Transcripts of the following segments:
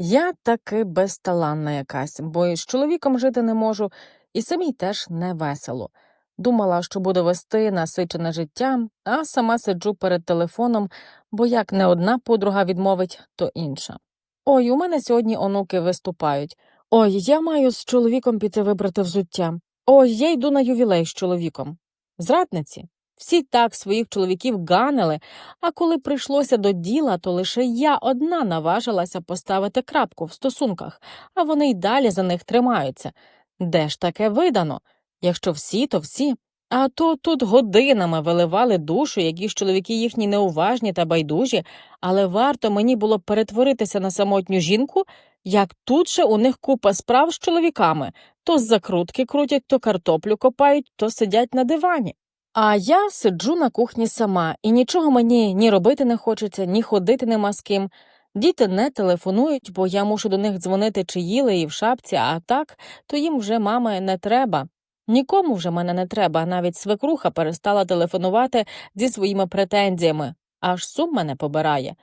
Я таки безталанна якась, бо і з чоловіком жити не можу, і самій теж не весело. Думала, що буду вести насичене життя, а сама сиджу перед телефоном, бо як не одна подруга відмовить, то інша. Ой, у мене сьогодні онуки виступають. Ой, я маю з чоловіком піти вибрати взуття. Ой, я йду на ювілей з чоловіком. Зрадниці. Всі так своїх чоловіків ганили, а коли прийшлося до діла, то лише я одна наважилася поставити крапку в стосунках, а вони й далі за них тримаються. Де ж таке видано? Якщо всі, то всі. А то тут годинами виливали душу, які ж чоловіки їхні неуважні та байдужі, але варто мені було перетворитися на самотню жінку, як тут же у них купа справ з чоловіками то з закрутки крутять, то картоплю копають, то сидять на дивані. А я сиджу на кухні сама, і нічого мені ні робити не хочеться, ні ходити нема з ким. Діти не телефонують, бо я мушу до них дзвонити чи їли і в шапці, а так, то їм вже мами не треба. Нікому вже мене не треба, навіть свекруха перестала телефонувати зі своїми претензіями, аж сум мене побирає.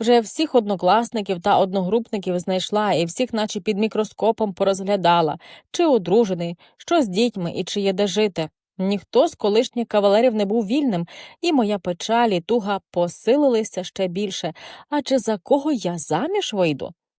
Вже всіх однокласників та одногрупників знайшла і всіх, наче під мікроскопом, порозглядала, чи одружений, що з дітьми і чи є де жити. Ніхто з колишніх кавалерів не був вільним, і моя печаль і туга посилилися ще більше. Адже за кого я заміж вийду?